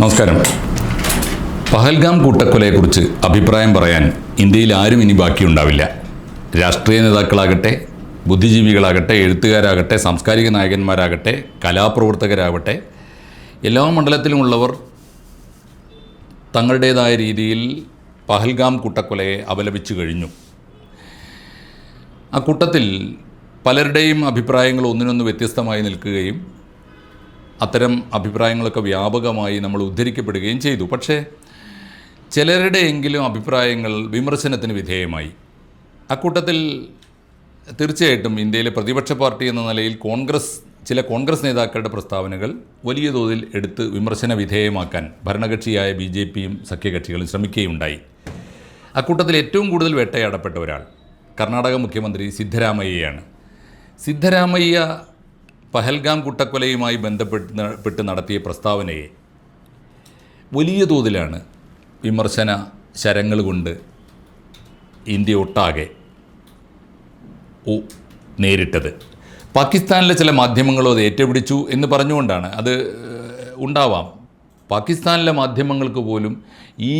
നമസ്കാരം. പഹൽഗാം കൂട്ടക്കൊലയെക്കുറിച്ച് അഭിപ്രായം പറയാൻ ഇന്ത്യയിൽ ആരും ഇനി ബാക്കിയുണ്ടാവില്ല. രാഷ്ട്രീയ നേതാക്കളാകട്ടെ ബുദ്ധിജീവികളാകട്ടെ എഴുത്തുകാരാകട്ടെ സാംസ്കാരിക നായകന്മാരാകട്ടെ കലാപ്രവർത്തകരാകട്ടെ എല്ലാ മണ്ഡലത്തിലുമുള്ളവർ തങ്ങളുടേതായ രീതിയിൽ പഹൽഗാം കൂട്ടക്കൊലയെ അപലപിച്ചു കഴിഞ്ഞു. ആ കൂട്ടത്തിൽ പലരുടെയും അഭിപ്രായങ്ങൾ ഒന്നിനൊന്ന് വ്യത്യസ്തമായി നിൽക്കുകയും അത്തരം അഭിപ്രായങ്ങളൊക്കെ വ്യാപകമായി നമ്മൾ ഉദ്ധരിക്കപ്പെടുകയും ചെയ്തു. പക്ഷേ ചിലരുടെയെങ്കിലും അഭിപ്രായങ്ങൾ വിമർശനത്തിന് വിധേയമായി. അക്കൂട്ടത്തിൽ തീർച്ചയായിട്ടും ഇന്ത്യയിലെ പ്രതിപക്ഷ പാർട്ടി എന്ന നിലയിൽ കോൺഗ്രസ് ചില കോൺഗ്രസ് നേതാക്കളുടെ പ്രസ്താവനകൾ വലിയ തോതിൽ എടുത്ത് വിമർശന വിധേയമാക്കാൻ ഭരണകക്ഷിയായ ബി ജെ പിയും സഖ്യകക്ഷികളും ശ്രമിക്കുകയുണ്ടായി. അക്കൂട്ടത്തിൽ ഏറ്റവും കൂടുതൽ വേട്ടയാടപ്പെട്ട ഒരാൾ കർണാടക മുഖ്യമന്ത്രി സിദ്ധരാമയ്യയാണ്. സിദ്ധരാമയ്യ പഹൽഗാം കുട്ടക്കൊലയുമായി ബന്ധപ്പെട്ട് നടത്തിയ പ്രസ്താവനയെ വലിയ തോതിലാണ് വിമർശന ശരങ്ങൾ കൊണ്ട് ഇന്ത്യ ഒട്ടാകെ നേരിട്ടത്. പാകിസ്ഥാനിലെ ചില മാധ്യമങ്ങളും അത് ഏറ്റുപിടിച്ചു എന്ന് പറഞ്ഞുകൊണ്ടാണ് അത് ഉണ്ടാവാം. പാകിസ്ഥാനിലെ മാധ്യമങ്ങൾക്ക് പോലും ഈ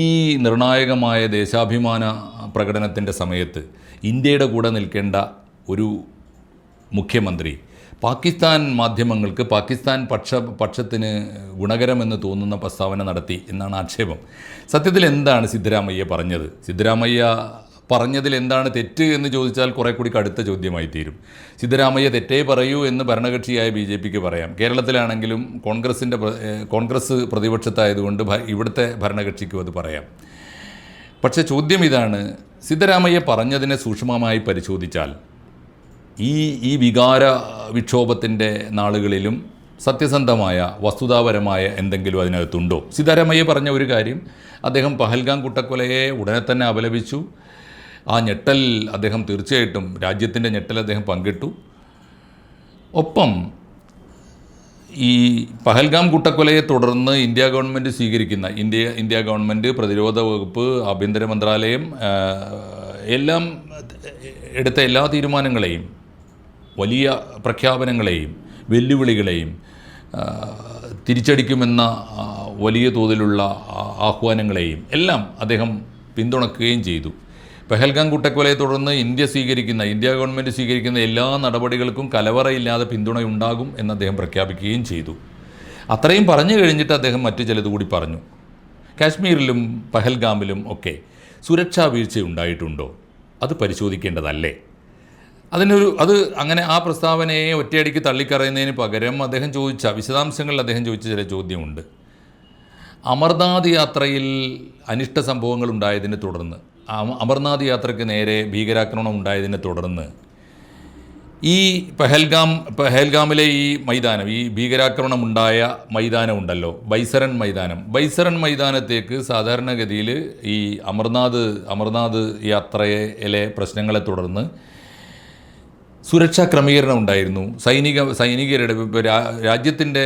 നിർണായകമായ ദേശാഭിമാന പ്രകടനത്തിന്റെ സമയത്ത് ഇന്ത്യയുടെ കൂടെ നിൽക്കേണ്ട ഒരു മുഖ്യമന്ത്രി പാകിസ്ഥാൻ മാധ്യമങ്ങൾക്ക് പാകിസ്ഥാൻ പക്ഷ പക്ഷത്തിന് ഗുണകരമെന്ന് തോന്നുന്ന പ്രസ്താവന നടത്തി എന്നാണ് ആക്ഷേപം. സത്യത്തിൽ എന്താണ് സിദ്ധരാമയ്യ പറഞ്ഞത്? സിദ്ധരാമയ്യ പറഞ്ഞതിൽ എന്താണ് തെറ്റ് എന്ന് ചോദിച്ചാൽ കുറെ കൂടി കടുത്ത ചോദ്യമായി തീരും സിദ്ധരാമയ്യ തെറ്റേ പറയൂ എന്ന് ഭരണകക്ഷിയായ ബി ജെ പിക്ക് പറയാം. കേരളത്തിലാണെങ്കിലും കോൺഗ്രസിന്റെ കോൺഗ്രസ് പ്രതിപക്ഷത്തായതുകൊണ്ട് ഇവിടുത്തെ ഭരണകക്ഷിക്കും അത് പറയാം. പക്ഷേ ചോദ്യം ഇതാണ്. സിദ്ധരാമയ്യ പറഞ്ഞതിനെ സൂക്ഷ്മമായി പരിശോധിച്ചാൽ ഈ ഈ വികാര വിക്ഷോഭത്തിന്റെ നാളുകളിലും സത്യസന്ധമായ വസ്തുതാപരമായ എന്തെങ്കിലും അതിനകത്തുണ്ടോ? സിദ്ധാരാമയ്യ പറഞ്ഞ ഒരു കാര്യം അദ്ദേഹം പഹൽഗാം കുട്ടക്കൊലയെ ഉടനെ തന്നെ അപലപിച്ചു. ആ ഞെട്ടൽ അദ്ദേഹം തീർച്ചയായിട്ടും രാജ്യത്തിന്റെ ഞെട്ടൽ അദ്ദേഹം പങ്കിട്ടു. ഒപ്പം ഈ പഹൽഗാം കൂട്ടക്കൊലയെ തുടർന്ന് ഇന്ത്യ ഗവൺമെന്റ് സ്വീകരിക്കുന്ന ഇന്ത്യ ഇന്ത്യ ഗവൺമെന്റ് പ്രതിരോധ വകുപ്പ് ആഭ്യന്തര മന്ത്രാലയം എല്ലാം എടുത്ത എല്ലാ തീരുമാനങ്ങളെയും വലിയ പ്രഖ്യാപനങ്ങളെയും വെല്ലുവിളികളെയും തിരിച്ചടിക്കുമെന്ന വലിയ തോതിലുള്ള ആഹ്വാനങ്ങളെയും എല്ലാം അദ്ദേഹം പിന്തുണക്കുകയും ചെയ്തു. പെഹൽഗാം കൂട്ടക്കൊലയെ തുടർന്ന് ഇന്ത്യ സ്വീകരിക്കുന്ന ഇന്ത്യ ഗവൺമെന്റ് സ്വീകരിക്കുന്ന എല്ലാ നടപടികൾക്കും കലവറയില്ലാതെ പിന്തുണയുണ്ടാകും എന്ന് അദ്ദേഹം പ്രഖ്യാപിക്കുകയും ചെയ്തു. അത്രയും പറഞ്ഞു കഴിഞ്ഞിട്ട് അദ്ദേഹം മറ്റു ചിലത് കൂടി പറഞ്ഞു. കാശ്മീരിലും പഹൽഗാമിലും ഒക്കെ സുരക്ഷാ വീഴ്ച ഉണ്ടായിട്ടുണ്ടോ അത് പരിശോധിക്കേണ്ടതല്ലേ? അതിനൊരു അത് അങ്ങനെ ആ പ്രസ്താവനയെ ഒറ്റയടിക്ക് തള്ളിക്കറയുന്നതിന് പകരം അദ്ദേഹം ചോദിച്ച വിശദാംശങ്ങളിൽ അദ്ദേഹം ചോദിച്ച ചില ചോദ്യമുണ്ട്. അമർനാഥ് യാത്രയിൽ അനിഷ്ട സംഭവങ്ങൾ ഉണ്ടായതിനെ തുടർന്ന് അമ- അമർനാഥ് യാത്രയ്ക്ക് നേരെ ഭീകരാക്രമണം ഉണ്ടായതിനെ തുടർന്ന് ഈ പെഹൽഗാം പെഹൽഗാമിലെ ഈ മൈതാനം ഈ ഭീകരാക്രമണം ഉണ്ടായ മൈതാനം ഉണ്ടല്ലോ ബൈസറൻ മൈതാനം. ബൈസറൻ മൈതാനത്തേക്ക് സാധാരണഗതിയിൽ ഈ അമർനാഥ് അമർനാഥ് യാത്രയിലെ പ്രശ്നങ്ങളെ തുടർന്ന് സുരക്ഷാ ക്രമീകരണം ഉണ്ടായിരുന്നു. സൈനിക സൈനികരുടെ രാജ്യത്തിന്റെ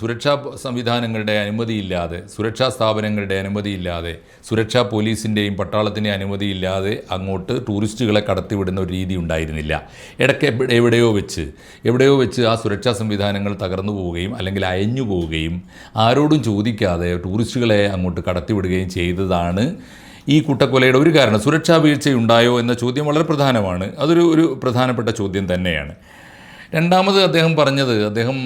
സുരക്ഷാ സംവിധാനങ്ങളുടെ അനുമതിയില്ലാതെ സുരക്ഷാ സ്ഥാപനങ്ങളുടെ അനുമതിയില്ലാതെ സുരക്ഷാ പോലീസിന്റെയും പട്ടാളത്തിന്റെയും അനുമതിയില്ലാതെ അങ്ങോട്ട് ടൂറിസ്റ്റുകളെ കടത്തിവിടുന്ന ഒരു രീതി ഉണ്ടായിരുന്നില്ല. ഇടയ്ക്ക് എവിടെ- എവിടെയോ വെച്ച് എവിടെയോ വെച്ച് ആ സുരക്ഷാ സംവിധാനങ്ങൾ തകർന്നു പോവുകയും അല്ലെങ്കിൽ അയഞ്ഞു പോവുകയും ആരോടും ചോദിക്കാതെ ടൂറിസ്റ്റുകളെ അങ്ങോട്ട് കടത്തിവിടുകയും ചെയ്തതാണ് ഈ കൂട്ടക്കൊലയുടെ ഒരു കാരണം സുരക്ഷാ വീഴ്ചയുണ്ടായോ എന്ന ചോദ്യം വളരെ പ്രധാനമാണ്. അതൊരു ഒരു പ്രധാനപ്പെട്ട ചോദ്യം തന്നെയാണ്. രണ്ടാമത് അദ്ദേഹം പറഞ്ഞത് അദ്ദേഹം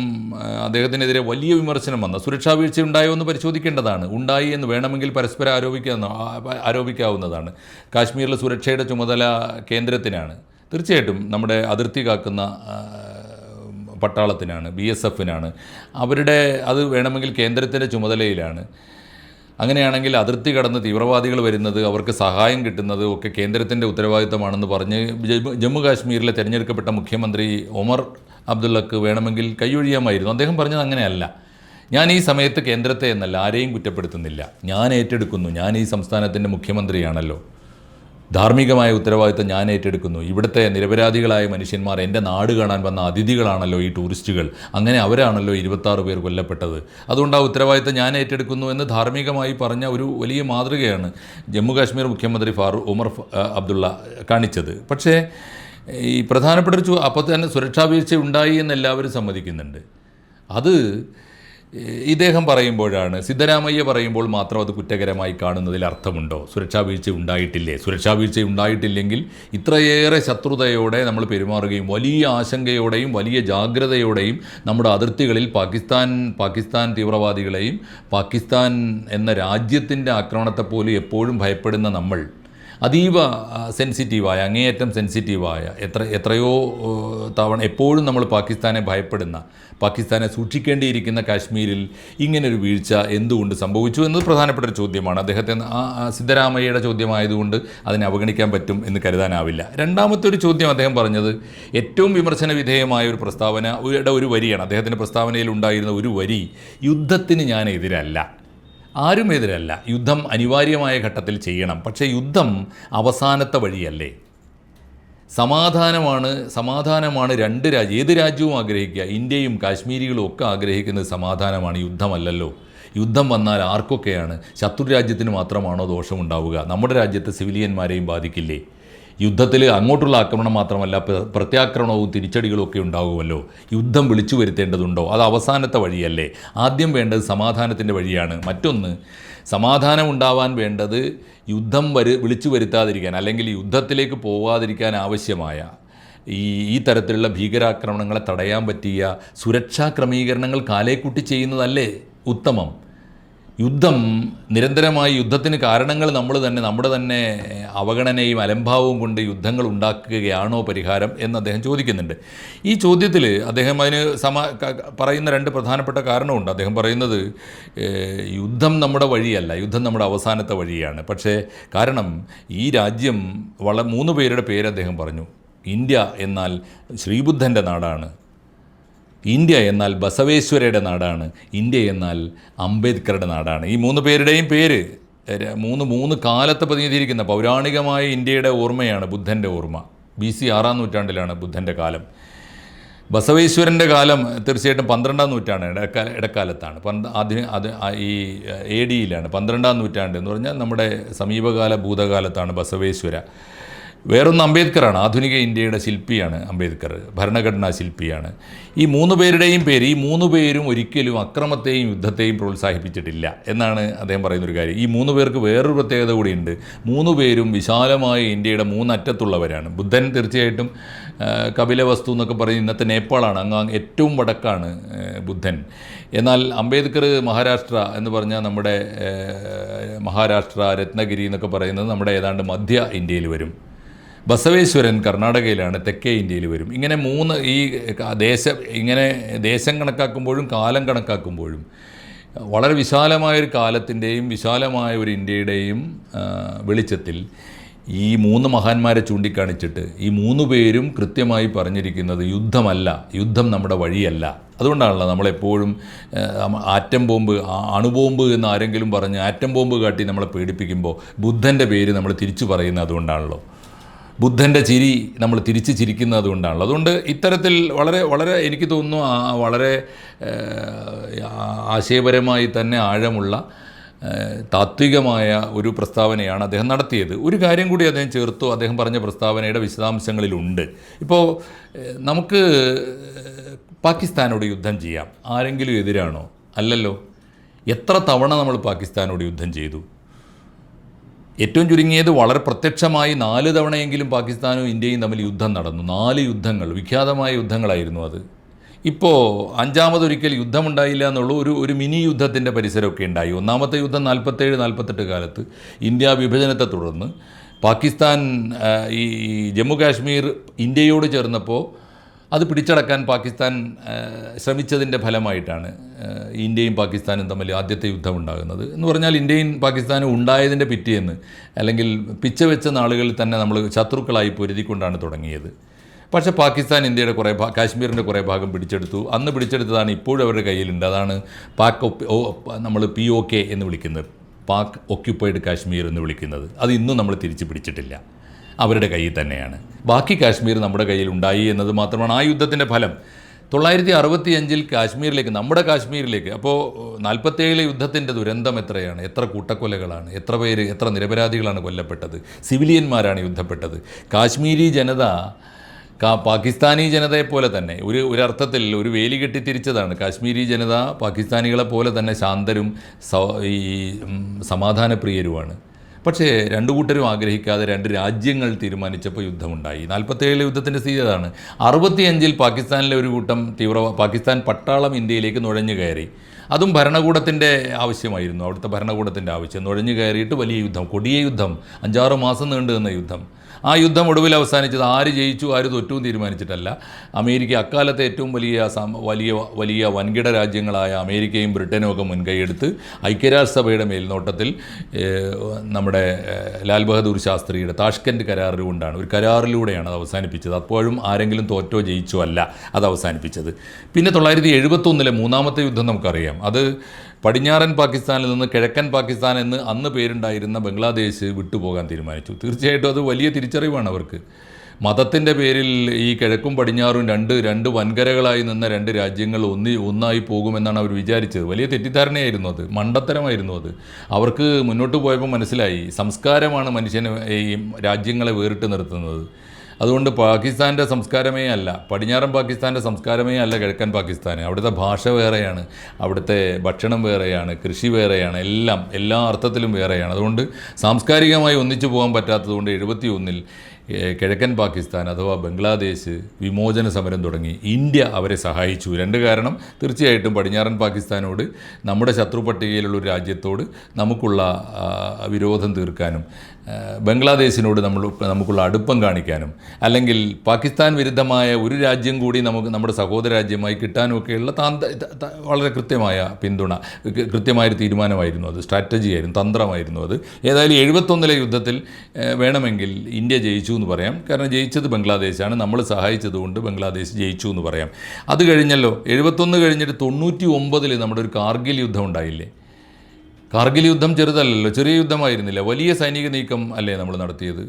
അദ്ദേഹത്തിനെതിരെ വലിയ വിമർശനം വന്ന. സുരക്ഷാ വീഴ്ച ഉണ്ടായോ എന്ന് പരിശോധിക്കേണ്ടതാണ്. ഉണ്ടായി എന്ന് വേണമെങ്കിൽ പരസ്പരം ആരോപിക്കാവുന്ന ആരോപിക്കാവുന്നതാണ്. കാശ്മീരിലെ സുരക്ഷയുടെ ചുമതല കേന്ദ്രത്തിനാണ്. തീർച്ചയായിട്ടും നമ്മുടെ അതിർത്തി കാക്കുന്ന പട്ടാളത്തിനാണ് ബി എസ് എഫിനാണ്. അവരുടെ അത് വേണമെങ്കിൽ കേന്ദ്രത്തിന്റെ ചുമതലയിലാണ്. അങ്ങനെയാണെങ്കിൽ അതിർത്തി കടന്ന് തീവ്രവാദികൾ വരുന്നത് അവർക്ക് സഹായം കിട്ടുന്നത് ഒക്കെ കേന്ദ്രത്തിന്റെ ഉത്തരവാദിത്തമാണെന്ന് പറഞ്ഞ് ജമ്മു- കാശ്മീരിലെ തിരഞ്ഞെടുക്കപ്പെട്ട മുഖ്യമന്ത്രി ഒമർ അബ്ദുള്ളക്ക് വേണമെങ്കിൽ കൈയൊഴിയാമായിരുന്നു. അദ്ദേഹം പറഞ്ഞത് അങ്ങനെയല്ല. ഞാൻ ഈ സമയത്ത് കേന്ദ്രത്തെ എന്നല്ല ആരെയും കുറ്റപ്പെടുത്തുന്നില്ല. ഞാൻ ഏറ്റെടുക്കുന്നു. ഞാൻ ഈ സംസ്ഥാനത്തിന്റെ മുഖ്യമന്ത്രിയാണല്ലോ. ധാർമ്മികമായ ഉത്തരവാദിത്തം ഞാൻ ഏറ്റെടുക്കുന്നു. ഇവിടുത്തെ നിരപരാധികളായ മനുഷ്യന്മാർ എന്റെ നാട് കാണാൻ വന്ന അതിഥികളാണല്ലോ ഈ ടൂറിസ്റ്റുകൾ. അങ്ങനെ അവരാണല്ലോ ഇരുപത്താറ് പേർ കൊല്ലപ്പെട്ടത്. അതുകൊണ്ട് ആ ഉത്തരവാദിത്തം ഞാൻ ഏറ്റെടുക്കുന്നു എന്ന് ധാർമ്മികമായി പറഞ്ഞ ഒരു വലിയ മാതൃകയാണ് ജമ്മു കാശ്മീർ മുഖ്യമന്ത്രി ഫാറൂഖ് ഉമർ അബ്ദുള്ള കാണിച്ചത്. പക്ഷേ ഈ പ്രധാനപ്പെട്ട ഒരു അപ്പോൾ തന്നെ സുരക്ഷാ വീഴ്ച ഉണ്ടായി എന്ന് എല്ലാവരും സമ്മതിക്കുന്നുണ്ട്. അത് ഇദ്ദേഹം പറയുമ്പോഴാണ് സിദ്ധരാമയ്യ പറയുമ്പോൾ മാത്രം അത് കുറ്റകരമായി കാണുന്നതിൽ അർത്ഥമുണ്ടോ? സുരക്ഷാ വീഴ്ച ഉണ്ടായിട്ടില്ലേ? സുരക്ഷാ വീഴ്ച ഉണ്ടായിട്ടില്ലെങ്കിൽ ഇത്രയേറെ ശത്രുതയോടെ നമ്മൾ പെരുമാറുകയും വലിയ ആശങ്കയോടെയും വലിയ ജാഗ്രതയോടെയും നമ്മുടെ അതിർത്തികളിൽ പാകിസ്ഥാൻ പാകിസ്ഥാൻ തീവ്രവാദികളെയും പാകിസ്ഥാൻ എന്ന രാജ്യത്തിന്റെ ആക്രമണത്തെ പോലും എപ്പോഴും ഭയപ്പെടുന്ന നമ്മൾ അതീവ സെൻസിറ്റീവായ അങ്ങേയറ്റം സെൻസിറ്റീവായ എത്ര എത്രയോ തവണ എപ്പോഴും നമ്മൾ പാകിസ്ഥാനെ ഭയപ്പെടുന്ന പാകിസ്ഥാനെ സൂക്ഷിക്കേണ്ടിയിരിക്കുന്ന കാശ്മീരിൽ ഇങ്ങനൊരു വീഴ്ച എന്തുകൊണ്ട് സംഭവിച്ചു എന്നത് പ്രധാനപ്പെട്ട ഒരു ചോദ്യമാണ്. അദ്ദേഹത്തെ സിദ്ധരാമയ്യയുടെ ചോദ്യമായതുകൊണ്ട് അതിനെ അവഗണിക്കാൻ പറ്റും എന്ന് കരുതാനാവില്ല. രണ്ടാമത്തെ ഒരു ചോദ്യം അദ്ദേഹം പറഞ്ഞത് ഏറ്റവും വിമർശന വിധേയമായ ഒരു പ്രസ്താവന ഒരു വരിയാണ്. അദ്ദേഹത്തിന്റെ പ്രസ്താവനയിൽ ഉണ്ടായിരുന്ന ഒരു വരി യുദ്ധത്തിന് ഞാൻ എതിരല്ല. ആരും എതിരല്ല. യുദ്ധം അനിവാര്യമായ ഘട്ടത്തിൽ ചെയ്യണം. പക്ഷേ യുദ്ധം അവസാനത്തെ വഴിയല്ലേ? സമാധാനമാണ് സമാധാനമാണ് രണ്ട് രാജ്യം ഏത് രാജ്യവും ആഗ്രഹിക്കുക. ഇന്ത്യയും കാശ്മീരികളും ഒക്കെ ആഗ്രഹിക്കുന്നത് സമാധാനമാണ് യുദ്ധമല്ലല്ലോ. യുദ്ധം വന്നാൽ ആർക്കൊക്കെയാണ്? ശത്രു രാജ്യത്തിന് മാത്രമാണോ ദോഷമുണ്ടാവുക? നമ്മുടെ രാജ്യത്തെ സിവിലിയന്മാരെയും ബാധിക്കില്ലേ? യുദ്ധത്തിൽ അങ്ങോട്ടുള്ള ആക്രമണം മാത്രമല്ല പ്ര- പ്രത്യാക്രമണവും തിരിച്ചടികളും ഒക്കെ ഉണ്ടാകുമല്ലോ യുദ്ധം വിളിച്ചു വരുത്തേണ്ടതുണ്ടോ? അത് അവസാനത്തെ വഴിയല്ലേ. ആദ്യം വേണ്ടത് സമാധാനത്തിന്റെ വഴിയാണ്. മറ്റൊന്ന് സമാധാനം ഉണ്ടാവാൻ വേണ്ടത് യുദ്ധം വരു വിളിച്ചു വരുത്താതിരിക്കാൻ അല്ലെങ്കിൽ യുദ്ധത്തിലേക്ക് പോവാതിരിക്കാൻ ആവശ്യമായ ഈ ഈ തരത്തിലുള്ള ഭീകരാക്രമണങ്ങളെ തടയാൻ പറ്റിയ സുരക്ഷാ ക്രമീകരണങ്ങൾ കാലേക്കുട്ടി ചെയ്യുന്നതല്ലേ ഉത്തമം. യുദ്ധം നിരന്തരമായി യുദ്ധത്തിന് കാരണങ്ങൾ നമ്മൾ തന്നെ നമ്മുടെ തന്നെ അവഗണനയും അലംഭാവവും കൊണ്ട് യുദ്ധങ്ങൾ ഉണ്ടാക്കുകയാണോ പരിഹാരം എന്ന് അദ്ദേഹം ചോദിക്കുന്നുണ്ട്. ഈ ചോദ്യത്തിൽ അദ്ദേഹം അതിന് സമ പറയുന്ന രണ്ട് പ്രധാനപ്പെട്ട കാരണമുണ്ട്. അദ്ദേഹം പറയുന്നത് യുദ്ധം നമ്മുടെ വഴിയല്ല യുദ്ധം നമ്മുടെ അവസാനത്തെ വഴിയാണ്. പക്ഷേ കാരണം ഈ രാജ്യം വള മൂന്ന് പേരുടെ പേര് അദ്ദേഹം പറഞ്ഞു. ഇന്ത്യ എന്നാൽ ശ്രീബുദ്ധന്റെ നാടാണ്. ഇന്ത്യ എന്നാൽ ബസവേശ്വരയുടെ നാടാണ് ഇന്ത്യ എന്നാൽ അംബേദ്കറുടെ നാടാണ്. ഈ മൂന്ന് പേരുടെയും പേര് മൂന്ന് മൂന്ന് കാലത്ത് പ്രതിനിധീകരിക്കുന്ന പൗരാണികമായ ഇന്ത്യയുടെ ഓർമ്മയാണ് ബുദ്ധന്റെ ഓർമ്മ. ബി സി ആറാം നൂറ്റാണ്ടിലാണ് ബുദ്ധന്റെ കാലം. ബസവേശ്വരന്റെ കാലം തീർച്ചയായിട്ടും പന്ത്രണ്ടാം നൂറ്റാണ്ട് ഇടക്കാല ഇടക്കാലത്താണ്. പന്ത് ആദ്യ അത് ഈ എ ഡിയിലാണ് പന്ത്രണ്ടാം നൂറ്റാണ്ട് എന്ന് പറഞ്ഞാൽ നമ്മുടെ സമീപകാല ഭൂതകാലത്താണ് ബസവേശ്വര. വേറൊന്ന് അംബേദ്കറാണ് ആധുനിക ഇന്ത്യയുടെ ശില്പിയാണ് അംബേദ്കർ ഭരണഘടനാ ശില്പിയാണ്. ഈ മൂന്ന് പേരുടെയും പേര് ഈ മൂന്ന് പേരും ഒരിക്കലും അക്രമത്തെയും യുദ്ധത്തെയും പ്രോത്സാഹിപ്പിച്ചിട്ടില്ല എന്നാണ് അദ്ദേഹം പറയുന്നൊരു കാര്യം. ഈ മൂന്ന് പേർക്ക് വേറൊരു പ്രത്യേകത കൂടിയുണ്ട്. മൂന്ന് പേരും വിശാലമായ ഇന്ത്യയുടെ മൂന്നറ്റത്തുള്ളവരാണ്. ബുദ്ധൻ തീർച്ചയായിട്ടും കപിലവസ്തു എന്നൊക്കെ പറഞ്ഞ് ഇന്നത്തെ നേപ്പാളാണ് അങ്ങ് ഏറ്റവും വടക്കാണ് ബുദ്ധൻ. എന്നാൽ അംബേദ്കർ മഹാരാഷ്ട്ര എന്ന് പറഞ്ഞാൽ നമ്മുടെ മഹാരാഷ്ട്ര രത്നഗിരി എന്നൊക്കെ പറയുന്നത് നമ്മുടെ ഏതാണ്ട് മധ്യ ഇന്ത്യയിൽ വരും. ബസവേശ്വരൻ കർണാടകയിലാണ് തെക്കേ ഇന്ത്യയിൽ വരും. ഇങ്ങനെ മൂന്ന് ഈ ദേശ ഇങ്ങനെ ദേശം കണക്കാക്കുമ്പോഴും കാലം കണക്കാക്കുമ്പോഴും വളരെ വിശാലമായൊരു കാലത്തിന്റെയും വിശാലമായ ഒരു ഇന്ത്യയുടെയും വെളിച്ചത്തിൽ ഈ മൂന്ന് മഹാന്മാരെ ചൂണ്ടിക്കാണിച്ചിട്ട് ഈ മൂന്ന് പേരും കൃത്യമായി പറഞ്ഞിരിക്കുന്നത് യുദ്ധമല്ല യുദ്ധം നമ്മുടെ വഴിയല്ല. അതുകൊണ്ടാണല്ലോ നമ്മളെപ്പോഴും ആറ്റം ബോംബ് അണുബോംബ് എന്ന് ആരെങ്കിലും പറഞ്ഞ് ആറ്റം ബോംബ് കാട്ടി നമ്മളെ പേടിപ്പിക്കുമ്പോൾ ബുദ്ധന്റെ പേര് നമ്മൾ തിരിച്ചു പറയുന്നത് അതുകൊണ്ടാണല്ലോ. ബുദ്ധന്റെ ചിരി നമ്മൾ തിരിച്ച് ചിരിക്കുന്നത് അതുകൊണ്ടാണല്ലോ അതുകൊണ്ട് ഇത്തരത്തിൽ വളരെ വളരെ എനിക്ക് തോന്നുന്നു വളരെ ആശയപരമായി തന്നെ ആഴമുള്ള താത്വികമായ ഒരു പ്രസ്താവനയാണ് അദ്ദേഹം നടത്തിയത്. ഒരു കാര്യം കൂടി അദ്ദേഹം ചേർത്തു. അദ്ദേഹം പറഞ്ഞ പ്രസ്താവനയുടെ വിശദാംശങ്ങളിലുണ്ട്. ഇപ്പോൾ നമുക്ക് പാകിസ്ഥാനോട് യുദ്ധം ചെയ്യാം. ആരെങ്കിലും എതിരാണോ? അല്ലല്ലോ. എത്ര തവണ നമ്മൾ പാകിസ്ഥാനോട് യുദ്ധം ചെയ്തു? ഏറ്റവും ചുരുങ്ങിയത് വളരെ പ്രത്യക്ഷമായി നാല് തവണയെങ്കിലും പാകിസ്ഥാനും ഇന്ത്യയും തമ്മിൽ യുദ്ധം നടന്നു. നാല് യുദ്ധങ്ങൾ വിഖ്യാതമായ യുദ്ധങ്ങളായിരുന്നു അത്. ഇപ്പോൾ അഞ്ചാമതൊരിക്കൽ യുദ്ധമുണ്ടായില്ല എന്നുള്ള. ഒരു ഒരു മിനി യുദ്ധത്തിന്റെ പരിസരമൊക്കെ ഉണ്ടായി. ഒന്നാമത്തെ യുദ്ധം നാൽപ്പത്തേഴ് നാൽപ്പത്തെട്ട് കാലത്ത് ഇന്ത്യ വിഭജനത്തെ തുടർന്ന് പാകിസ്ഥാൻ ഈ ജമ്മു കാശ്മീർ ഇന്ത്യയോട് ചേർന്നപ്പോൾ അത് പിടിച്ചടക്കാൻ പാകിസ്ഥാൻ ശ്രമിച്ചതിന്റെ ഫലമായിട്ടാണ് ഇന്ത്യയും പാകിസ്ഥാനും തമ്മിൽ ആദ്യത്തെ യുദ്ധം ഉണ്ടാകുന്നത്. എന്ന് പറഞ്ഞാൽ ഇന്ത്യയും പാകിസ്ഥാനും ഉണ്ടായതിന്റെ പിറ്റേന്ന് അല്ലെങ്കിൽ പിച്ചവെച്ച നാളുകളിൽ തന്നെ നമ്മൾ ശത്രുക്കളായി പൊരുതിക്കൊണ്ടാണ് തുടങ്ങിയത്. പക്ഷേ പാകിസ്ഥാൻ ഇന്ത്യയുടെ കുറേ ഭാ കാശ്മീരിന്റെ കുറേ ഭാഗം പിടിച്ചെടുത്തു. അന്ന് പിടിച്ചെടുത്തതാണ് ഇപ്പോഴും അവരുടെ കയ്യിലുണ്ട്. അതാണ് പാക് നമ്മൾ പി ഒ കെ എന്ന് വിളിക്കുന്നത്. പാക് ഒക്യുപ്പൈഡ് കാശ്മീർ എന്ന് വിളിക്കുന്നത്. അത് ഇന്നും നമ്മൾ തിരിച്ചു പിടിച്ചിട്ടില്ല. അവരുടെ കയ്യിൽ തന്നെയാണ്. ബാക്കി കാശ്മീർ നമ്മുടെ കയ്യിൽ ഉണ്ടായി എന്നത് മാത്രമാണ് ആ യുദ്ധത്തിന്റെ ഫലം. തൊള്ളായിരത്തി അറുപത്തി അഞ്ചിൽ കാശ്മീരിലേക്ക് നമ്മുടെ കാശ്മീരിലേക്ക് അപ്പോൾ നാൽപ്പത്തേഴിലെ യുദ്ധത്തിന്റെ ദുരന്തം എത്രയാണ്? എത്ര കൂട്ടക്കൊലകളാണ്? എത്ര പേര് എത്ര നിരപരാധികളാണ് കൊല്ലപ്പെട്ടത്? സിവിലിയന്മാരാണ് യുദ്ധപ്പെട്ടത്. കാശ്മീരി ജനത പാകിസ്ഥാനി ജനതയെ പോലെ തന്നെ ഒരു ഒരർത്ഥത്തിൽ ഒരു വേലി കെട്ടി തിരിച്ചതാണ് കാശ്മീരി ജനത പാകിസ്ഥാനികളെ പോലെ തന്നെ ശാന്തരും ഈ സമാധാനപ്രിയരുമാണ്. പക്ഷേ രണ്ടു കൂട്ടരും ആഗ്രഹിക്കാതെ രണ്ട് രാജ്യങ്ങൾ തീരുമാനിച്ചപ്പോൾ യുദ്ധമുണ്ടായി. നാൽപ്പത്തേഴിലെ യുദ്ധത്തിന്റെ സ്ഥിതി അതാണ്. അറുപത്തിയഞ്ചിൽ പാകിസ്ഥാനിലെ ഒരു കൂട്ടം തീവ്ര പാകിസ്ഥാൻ പട്ടാളം ഇന്ത്യയിലേക്ക് നുഴഞ്ഞു കയറി. അതും ഭരണകൂടത്തിന്റെ ആവശ്യമായിരുന്നു. അവിടുത്തെ ഭരണകൂടത്തിന്റെ ആവശ്യം. നുഴഞ്ഞു കയറിയിട്ട് വലിയ യുദ്ധം കൊടിയ യുദ്ധം അഞ്ചാറ് മാസം നീണ്ടു നിന്ന യുദ്ധം. ആ യുദ്ധം ഒടുവിൽ അവസാനിച്ചത് ആര് ജയിച്ചു ആര് തോറ്റും തീരുമാനിച്ചിട്ടല്ല. അമേരിക്ക അക്കാലത്തെ ഏറ്റവും വലിയ വലിയ വലിയ വൻകിട രാജ്യങ്ങളായ അമേരിക്കയും ബ്രിട്ടനും ഒക്കെ മുൻകൈയെടുത്ത് ഐക്യരാഷ്ട്രസഭയുടെ മേൽനോട്ടത്തിൽ നമ്മുടെ ലാൽ ബഹദൂർ ശാസ്ത്രിയുടെ താഷ്കൻഡ് കരാറിലൂടെയാണ് ഒരു കരാറിലൂടെയാണ് അത് അവസാനിപ്പിച്ചത്. അപ്പോഴും ആരെങ്കിലും തോറ്റോ ജയിച്ചോ അല്ല അത് അവസാനിപ്പിച്ചത്. പിന്നെ തൊള്ളായിരത്തി എഴുപത്തൊന്നിലെ മൂന്നാമത്തെ യുദ്ധം നമുക്കറിയാം. അത് പടിഞ്ഞാറൻ പാകിസ്ഥാനിൽ നിന്ന് കിഴക്കൻ പാകിസ്ഥാൻ എന്ന് അന്ന് പേരുണ്ടായിരുന്ന ബംഗ്ലാദേശ് വിട്ടുപോകാൻ തീരുമാനിച്ചു. തീർച്ചയായിട്ടും അത് വലിയ തിരിച്ചറിവാണ് അവർക്ക്. മതത്തിന്റെ പേരിൽ ഈ കിഴക്കും പടിഞ്ഞാറും രണ്ട് രണ്ട് വൻകരകളായി നിന്ന രണ്ട് രാജ്യങ്ങൾ ഒന്നി ഒന്നായി പോകുമെന്നാണ് അവർ വിചാരിച്ചത്. വലിയ തെറ്റിദ്ധാരണയായിരുന്നു അത്. മണ്ടത്തരമായിരുന്നു അത്. അവർക്ക് മുന്നോട്ട് പോയപ്പോൾ മനസ്സിലായി. സംസ്കാരമാണ് മനുഷ്യനെ ഈ രാജ്യങ്ങളെ വേറിട്ട് നിർത്തുന്നത്. അതുകൊണ്ട് പാകിസ്ഥാന്റെ സംസ്കാരമേ അല്ല പടിഞ്ഞാറൻ പാകിസ്ഥാന്റെ സംസ്കാരമേ അല്ല കിഴക്കൻ പാകിസ്ഥാൻ അവിടുത്തെ ഭാഷ വേറെയാണ് അവിടുത്തെ ഭക്ഷണം വേറെയാണ് കൃഷി വേറെയാണ് എല്ലാം എല്ലാ അർത്ഥത്തിലും വേറെയാണ്. അതുകൊണ്ട് സാംസ്കാരികമായി ഒന്നിച്ചു പോകാൻ പറ്റാത്തതുകൊണ്ട് എഴുപത്തി ഒന്നിൽ കിഴക്കൻ പാകിസ്ഥാൻ അഥവാ ബംഗ്ലാദേശ് വിമോചന സമരം തുടങ്ങി. ഇന്ത്യ അവരെ സഹായിച്ചു. രണ്ട് കാരണം തീർച്ചയായിട്ടും പടിഞ്ഞാറൻ പാകിസ്ഥാനോട് നമ്മുടെ ശത്രു പട്ടികയിലുള്ള ഒരു രാജ്യത്തോട് നമുക്കുള്ള വിരോധം തീർക്കാനും. ബംഗ്ലാദേശിനോട് നമ്മൾ നമുക്കുള്ള അടുപ്പം കാണിക്കാനും അല്ലെങ്കിൽ പാകിസ്ഥാൻ വിരുദ്ധമായ ഒരു രാജ്യം കൂടി നമുക്ക് നമ്മുടെ സഹോദര രാജ്യമായി കിട്ടാനുമൊക്കെയുള്ള താന്ത വളരെ കൃത്യമായ പിന്തുണ കൃത്യമായൊരു തീരുമാനമായിരുന്നു അത് സ്ട്രാറ്റജി ആയിരുന്നു തന്ത്രമായിരുന്നു അത്. ഏതായാലും എഴുപത്തൊന്നിലെ യുദ്ധത്തിൽ വേണമെങ്കിൽ ഇന്ത്യ ജയിച്ചു എന്ന് പറയാം. കാരണം ജയിച്ചത് ബംഗ്ലാദേശാണ് നമ്മൾ സഹായിച്ചതുകൊണ്ട് ബംഗ്ലാദേശ് ജയിച്ചു എന്ന് പറയാം. അത് കഴിഞ്ഞല്ലോ എഴുപത്തൊന്ന് കഴിഞ്ഞിട്ട് തൊണ്ണൂറ്റി ഒമ്പതിൽ നമ്മുടെ ഒരു കാർഗിൽ യുദ്ധം ഉണ്ടായില്ലേ? കാർഗിൽ യുദ്ധം ചെറുതല്ലല്ലോ ചെറിയ യുദ്ധമായിരുന്നില്ല? വലിയ സൈനിക നീക്കം അല്ലേ നമ്മൾ നടത്തിയത്?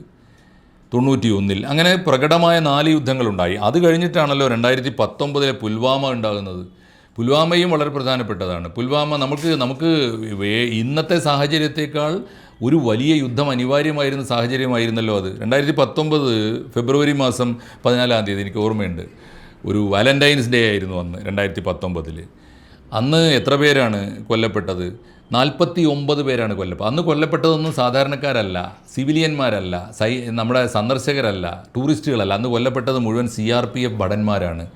തൊണ്ണൂറ്റി ഒന്നിൽ അങ്ങനെ പ്രകടമായ നാല് യുദ്ധങ്ങളുണ്ടായി. അത് കഴിഞ്ഞിട്ടാണല്ലോ രണ്ടായിരത്തി പത്തൊമ്പതിലെ പുൽവാമ ഉണ്ടാകുന്നത്. പുൽവാമയും വളരെ പ്രധാനപ്പെട്ടതാണ്. പുൽവാമ നമുക്ക് നമുക്ക് ഇന്നത്തെ സാഹചര്യത്തേക്കാൾ ഒരു വലിയ യുദ്ധം അനിവാര്യമായിരുന്ന സാഹചര്യമായിരുന്നല്ലോ അത്. രണ്ടായിരത്തി പത്തൊമ്പത് ഫെബ്രുവരി മാസം പതിനാലാം തീയതി എനിക്ക് ഓർമ്മയുണ്ട്. ഒരു വാലന്റൈൻസ് ഡേ ആയിരുന്നു അന്ന് രണ്ടായിരത്തി പത്തൊമ്പതിൽ അന്ന് എത്ര പേരാണ് കൊല്ലപ്പെട്ടത്? നാൽപ്പത്തി ഒമ്പത് പേരാണ് കൊല്ലപ്പെട്ടത്. അന്ന് കൊല്ലപ്പെട്ടതൊന്നും സാധാരണക്കാരല്ല സിവിലിയന്മാരല്ല സൈ നമ്മുടെ സന്ദർശകരല്ല ടൂറിസ്റ്റുകളല്ല. അന്ന് കൊല്ലപ്പെട്ടത് മുഴുവൻ സി ആർ പി എഫ് ഭടന്മാരാണ്.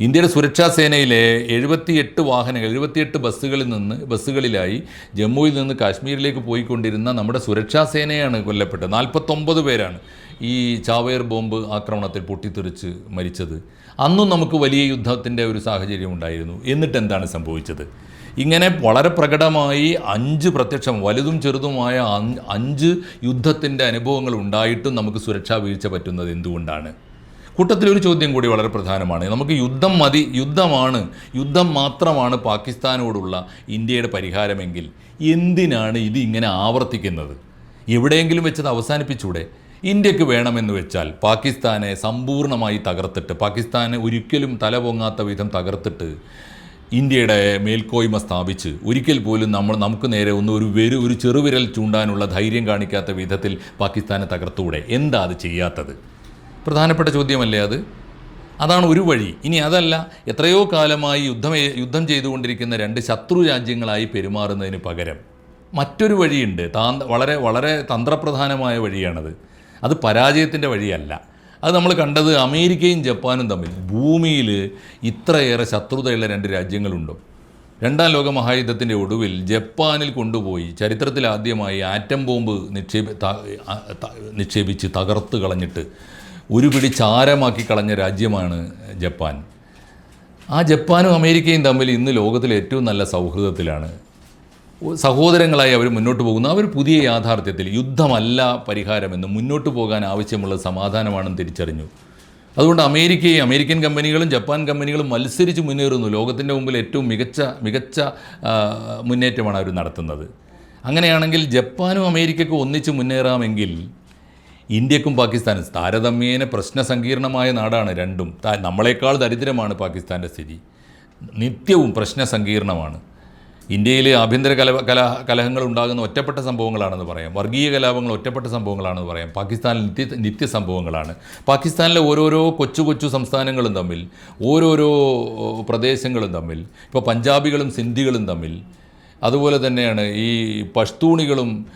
ഇന്ത്യയുടെ സുരക്ഷാ സേനയിലെ എഴുപത്തിയെട്ട് വാഹനങ്ങൾ എഴുപത്തിയെട്ട് ബസ്സുകളിൽ നിന്ന് ബസ്സുകളിലായി ജമ്മുവിൽ നിന്ന് കാശ്മീരിലേക്ക് പോയിക്കൊണ്ടിരുന്ന നമ്മുടെ സുരക്ഷാ സേനയാണ് കൊല്ലപ്പെട്ടത്. നാൽപ്പത്തൊമ്പത് പേരാണ് ഈ ചാവേർ ബോംബ് ആക്രമണത്തിൽ പൊട്ടിത്തെറിച്ച് മരിച്ചത്. അന്നും നമുക്ക് വലിയ യുദ്ധത്തിന്റെ ഒരു സാഹചര്യം ഉണ്ടായിരുന്നു. എന്നിട്ട് എന്താണ് സംഭവിച്ചത്? ഇങ്ങനെ വളരെ പ്രകടമായി അഞ്ച് പ്രത്യക്ഷം വലുതും ചെറുതുമായ അഞ്ച് യുദ്ധത്തിന്റെ അനുഭവങ്ങൾ ഉണ്ടായിട്ടും നമുക്ക് സുരക്ഷാ വീഴ്ച പറ്റുന്നത് എന്തുകൊണ്ടാണ്? കൂട്ടത്തിലൊരു ചോദ്യം കൂടി വളരെ പ്രധാനമാണ്. നമുക്ക് യുദ്ധം മതി യുദ്ധമാണ് യുദ്ധം മാത്രമാണ് പാകിസ്ഥാനോടുള്ള ഇന്ത്യയുടെ പരിഹാരമെങ്കിൽ എന്തിനാണ് ഇത് ഇങ്ങനെ ആവർത്തിക്കുന്നത്? എവിടെയെങ്കിലും വെച്ചത് അവസാനിപ്പിച്ചൂടെ? ഇന്ത്യയ്ക്ക് വേണമെന്ന് വെച്ചാൽ പാകിസ്ഥാനെ സമ്പൂർണമായി തകർത്തിട്ട് പാകിസ്ഥാനെ ഒരിക്കലും തല പൊങ്ങാത്ത വിധം തകർത്തിട്ട് ഇന്ത്യയുടെ മേൽക്കോയ്മ സ്ഥാപിച്ച് ഒരിക്കൽ പോലും നമ്മൾ നമുക്ക് നേരെ ഒന്ന് ഒരു വെരു ഒരു ചെറുവിരൽ ചൂണ്ടാനുള്ള ധൈര്യം കാണിക്കാത്ത വിധത്തിൽ പാകിസ്ഥാനെ തകർത്തൂടെ എന്താ അത് ചെയ്യാത്തത്? പ്രധാനപ്പെട്ട ചോദ്യമല്ലേ അത്? അതാണ് ഒരു വഴി. ഇനി അതല്ല എത്രയോ കാലമായി യുദ്ധം യുദ്ധം ചെയ്തുകൊണ്ടിരിക്കുന്ന രണ്ട് ശത്രു രാജ്യങ്ങളായി പെരുമാറുന്നതിന് പകരം മറ്റൊരു വഴിയുണ്ട്. താ വളരെ വളരെ തന്ത്രപ്രധാനമായ വഴിയാണത്. അത് പരാജയത്തിന്റെ വഴിയല്ല. അത് നമ്മൾ കണ്ടത് അമേരിക്കയും ജപ്പാനും തമ്മിൽ. ഭൂമിയിൽ ഇത്രയേറെ ശത്രുതയുള്ള രണ്ട് രാജ്യങ്ങളുണ്ടോ? രണ്ടാം ലോക മഹായുദ്ധത്തിന്റെ ഒടുവിൽ ജപ്പാനിൽ കൊണ്ടുപോയി ചരിത്രത്തിൽ ആദ്യമായി ആറ്റം ബോംബ് നിക്ഷേപ നിക്ഷേപിച്ച് തകർത്ത് കളഞ്ഞിട്ട് ഒരു പിടി ചാരമാക്കി കളഞ്ഞ രാജ്യമാണ് ജപ്പാൻ. ആ ജപ്പാനും അമേരിക്കയും തമ്മിൽ ഇന്ന് ലോകത്തിലെ ഏറ്റവും നല്ല സൗഹൃദത്തിലാണ് സഹോദരങ്ങളായി അവർ മുന്നോട്ട് പോകുന്നു. അവർ പുതിയ യാഥാർത്ഥ്യത്തിൽ യുദ്ധമല്ല പരിഹാരമെന്ന് മുന്നോട്ട് പോകാൻ ആവശ്യമുള്ള സമാധാനമാണെന്ന് തിരിച്ചറിഞ്ഞു. അതുകൊണ്ട് അമേരിക്കയും അമേരിക്കൻ കമ്പനികളും ജപ്പാൻ കമ്പനികളും മത്സരിച്ച് മുന്നേറുന്നു. ലോകത്തിന്റെ മുമ്പിൽ ഏറ്റവും മികച്ച മികച്ച മുന്നേറ്റമാണ് അവർ നടത്തുന്നത്. അങ്ങനെയാണെങ്കിൽ ജപ്പാനും അമേരിക്കയ്ക്കും ഒന്നിച്ച് മുന്നേറാമെങ്കിൽ ഇന്ത്യക്കും പാകിസ്ഥാനും താരതമ്യേന പ്രശ്ന സങ്കീർണമായ നാടാണ് രണ്ടും. നമ്മളെക്കാൾ ദരിദ്രമാണ് പാകിസ്ഥാന്റെ സ്ഥിതി. നിത്യവും പ്രശ്നസങ്കീർണമാണ്. ഇന്ത്യയിൽ ആഭ്യന്തര കല കല കലഹങ്ങൾ ഉണ്ടാകുന്ന ഒറ്റപ്പെട്ട സംഭവങ്ങളാണെന്ന് പറയാം. വർഗീയ കലാപങ്ങൾ ഒറ്റപ്പെട്ട സംഭവങ്ങളാണെന്ന് പറയാം. പാകിസ്ഥാനിൽ നിത്യ നിത്യ സംഭവങ്ങളാണ്. പാകിസ്ഥാനിലെ ഓരോരോ കൊച്ചു കൊച്ചു സംസ്ഥാനങ്ങളും തമ്മിൽ ഓരോരോ പ്രദേശങ്ങളും തമ്മിൽ ഇപ്പോൾ പഞ്ചാബികളും സിന്ധികളും തമ്മിൽ അതുപോലെ തന്നെയാണ് ഈ പഷ്തൂണികളും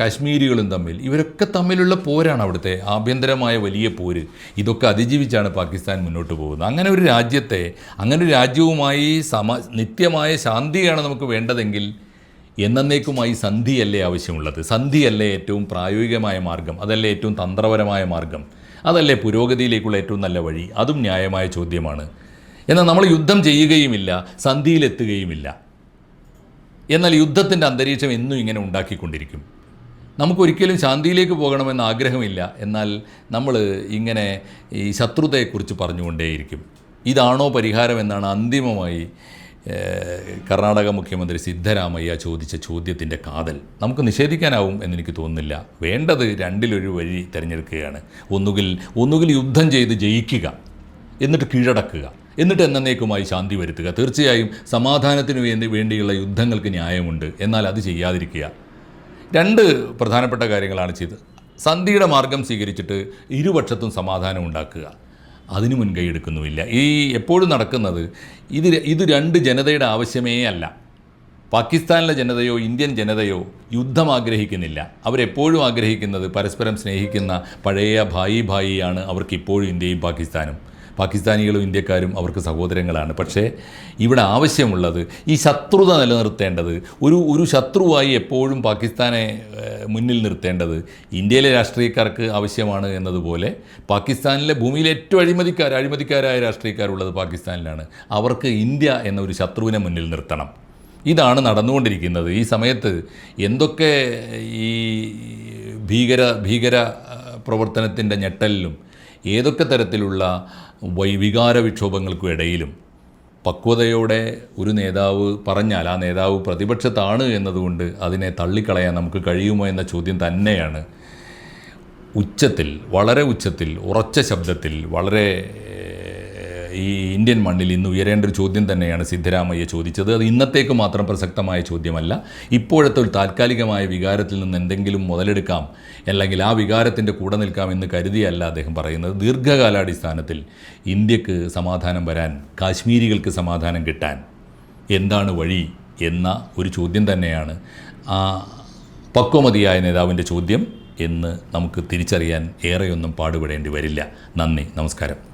കശ്മീരികളും തമ്മിൽ ഇവരൊക്കെ തമ്മിലുള്ള പോരാണ് അവിടുത്തെ ആഭ്യന്തരമായ വലിയ പോര്. ഇതൊക്കെ അതിജീവിച്ചാണ് പാകിസ്ഥാൻ മുന്നോട്ട് പോകുന്നത്. അങ്ങനെ ഒരു രാജ്യത്തെ അങ്ങനെ ഒരു രാജ്യവുമായി സമ നിത്യമായ ശാന്തിയാണ് നമുക്ക് വേണ്ടതെങ്കിൽ എന്നേക്കുമായി സന്ധിയല്ലേ ആവശ്യമുള്ളത്? സന്ധിയല്ലേ ഏറ്റവും പ്രായോഗികമായ മാർഗം? അതല്ലേ ഏറ്റവും തന്ത്രപരമായ മാർഗം? അതല്ലേ പുരോഗതിയിലേക്കുള്ള ഏറ്റവും നല്ല വഴി? അതും ന്യായമായ ചോദ്യമാണ്. എന്നാൽ നമ്മൾ യുദ്ധം ചെയ്യുകയുമില്ല സന്ധിയിലെത്തുകയുമില്ല. എന്നാൽ യുദ്ധത്തിന്റെ അന്തരീക്ഷം എന്നും ഇങ്ങനെ ഉണ്ടാക്കിക്കൊണ്ടിരിക്കും. നമുക്കൊരിക്കലും ശാന്തിയിലേക്ക് പോകണമെന്ന് ആഗ്രഹമില്ല. എന്നാൽ നമ്മൾ ഇങ്ങനെ ഈ ശത്രുതയെക്കുറിച്ച് പറഞ്ഞുകൊണ്ടേയിരിക്കും. ഇതാണോ പരിഹാരം എന്നാണ് അന്തിമമായി കർണാടക മുഖ്യമന്ത്രി സിദ്ധരാമയ്യ ചോദിച്ച ചോദ്യത്തിന്റെ കാതൽ. നമുക്ക് നിഷേധിക്കാനാവും എന്നെനിക്ക് തോന്നുന്നില്ല. വേണ്ടത് രണ്ടിലൊരു വഴി തിരഞ്ഞെടുക്കുകയാണ്. ഒന്നുകിൽ ഒന്നുകിൽ യുദ്ധം ചെയ്ത് ജയിക്കുക. എന്നിട്ട് കീഴടക്കുക. എന്നിട്ട് എന്നേക്കുമായി ശാന്തി വരുത്തുക. തീർച്ചയായും സമാധാനത്തിന് വേണ്ടി വേണ്ടിയുള്ള യുദ്ധങ്ങൾക്ക് ന്യായമുണ്ട്. എന്നാൽ അത് ചെയ്യാതിരിക്കുക. രണ്ട് പ്രധാനപ്പെട്ട കാര്യങ്ങളാണ് ചെയ്ത് സന്ധിയുടെ മാർഗം സ്വീകരിച്ചിട്ട് ഇരുപക്ഷത്തും സമാധാനം ഉണ്ടാക്കുക. അതിന് മുൻകൈ എടുക്കുന്നുമില്ല. ഈ എപ്പോഴും നടക്കുന്നത് ഇത് ഇത് രണ്ട് ജനതയുടെ ആവശ്യമേ അല്ല. പാകിസ്ഥാനിലെ ജനതയോ ഇന്ത്യൻ ജനതയോ യുദ്ധം ആഗ്രഹിക്കുന്നില്ല. അവരെപ്പോഴും ആഗ്രഹിക്കുന്നത് പരസ്പരം സ്നേഹിക്കുന്ന പഴയ ഭായി ഭായിയാണ് അവർക്കിപ്പോഴും ഇന്ത്യയും പാകിസ്ഥാനും. പാകിസ്ഥാനികളും ഇന്ത്യക്കാരും അവർക്ക് സഹോദരങ്ങളാണ്. പക്ഷേ ഇവിടെ ആവശ്യമുള്ളത് ഈ ശത്രുത നിലനിർത്തേണ്ടത് ഒരു ഒരു ശത്രുവായി എപ്പോഴും പാകിസ്ഥാനെ മുന്നിൽ നിർത്തേണ്ടത് ഇന്ത്യയിലെ രാഷ്ട്രീയക്കാർക്ക് ആവശ്യമാണ് എന്നതുപോലെ പാകിസ്ഥാനിലെ ഭൂമിയിലെ ഏറ്റവും അഴിമതിക്കാർ അഴിമതിക്കാരായ രാഷ്ട്രീയക്കാരുള്ളത് പാകിസ്ഥാനിലാണ്. അവർക്ക് ഇന്ത്യ എന്ന ഒരു ശത്രുവിനെ മുന്നിൽ നിർത്തണം. ഇതാണ് നടന്നുകൊണ്ടിരിക്കുന്നത്. ഈ സമയത്ത് എന്തൊക്കെ ഈ ഭീകര ഭീകര പ്രവർത്തനത്തിന്റെ ഞെട്ടലിലും ഏതൊക്കെ തരത്തിലുള്ള വികാര വിക്ഷോഭങ്ങൾക്കും ഇടയിലും പക്വതയോടെ ഒരു നേതാവ് പറഞ്ഞാൽ ആ നേതാവ് പ്രതിപക്ഷത്താണ് എന്നതുകൊണ്ട് അതിനെ തള്ളിക്കളയാൻ നമുക്ക് കഴിയുമോ എന്ന ചോദ്യം തന്നെയാണ്. ഉച്ചത്തിൽ വളരെ ഉച്ചത്തിൽ ഉറച്ച ശബ്ദത്തിൽ വളരെ ഈ ഇന്ത്യൻ മണ്ണിൽ ഇന്ന് ഉയരേണ്ട ഒരു ചോദ്യം തന്നെയാണ് സിദ്ധരാമയ്യ ചോദിച്ചത്. അത് ഇന്നത്തേക്ക് മാത്രം പ്രസക്തമായ ചോദ്യമല്ല. ഇപ്പോഴത്തെ ഒരു താൽക്കാലികമായ വികാരത്തിൽ നിന്ന് എന്തെങ്കിലും മുതലെടുക്കാം അല്ലെങ്കിൽ ആ വികാരത്തിന്റെ കൂടെ നിൽക്കാം എന്ന് കരുതിയല്ല അദ്ദേഹം പറയുന്നത്. ദീർഘകാലാടിസ്ഥാനത്തിൽ ഇന്ത്യയ്ക്ക് സമാധാനം വരാൻ കാശ്മീരികൾക്ക് സമാധാനം കിട്ടാൻ എന്താണ് വഴി എന്ന ഒരു ചോദ്യം തന്നെയാണ് ആ പക്വമതിയായ നേതാവിന്റെ ചോദ്യം എന്ന് നമുക്ക് തിരിച്ചറിയാൻ ഏറെയൊന്നും പാടുപെടേണ്ടി വരില്ല. നന്ദി. നമസ്കാരം.